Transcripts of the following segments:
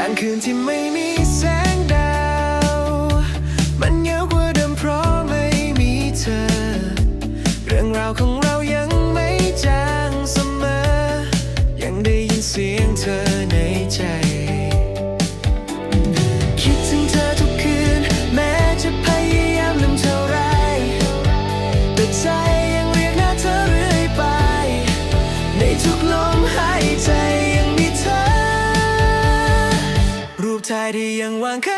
ลางคืนที่ไม่มีแสงดาว มันเหงากว่าเดิมเพราะไม่มีเธอ เรื่องราวของเรายังไม่จางเสมอ ยังได้ยินเสียงเธอในใจ คิดถึงเธอทุกคืน แม้จะพยายามลืมเไร แต่ใจยังเรียกหาเธอเรื่ไป ในทุกลม 一眼万看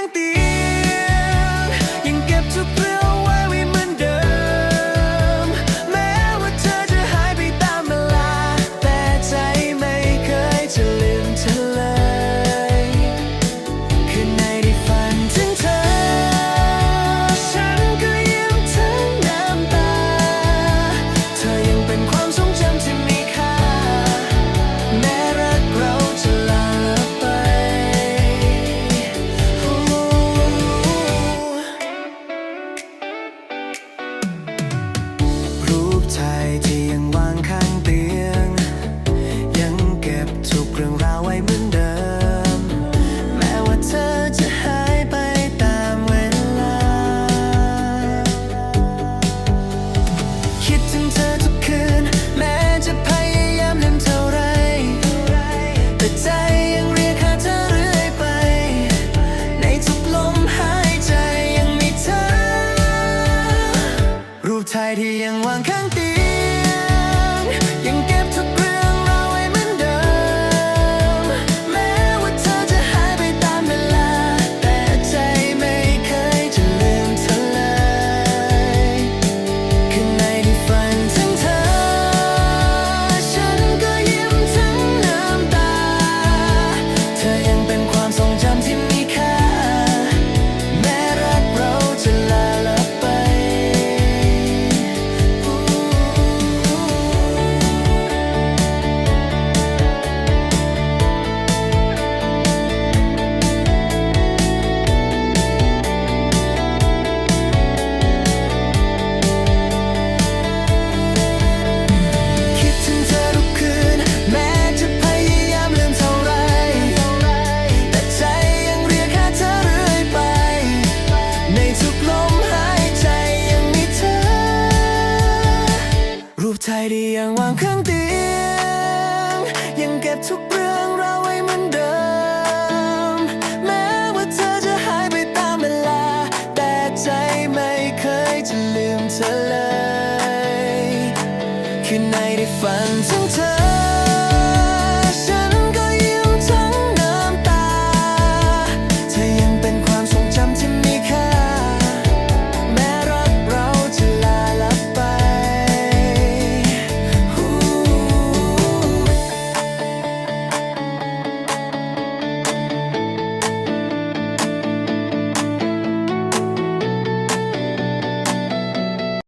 mighty and one kind. ได้อย่างวางเครื่องเตียง ยังเก็บทุกเรื่องราวไว้เหมือนเดิม แม้ว่าเธอจะหายไปตามเวลา แต่ใจไม่เคยจะลืมเธอเลย คืนไหนได้ฝันถึงเธอ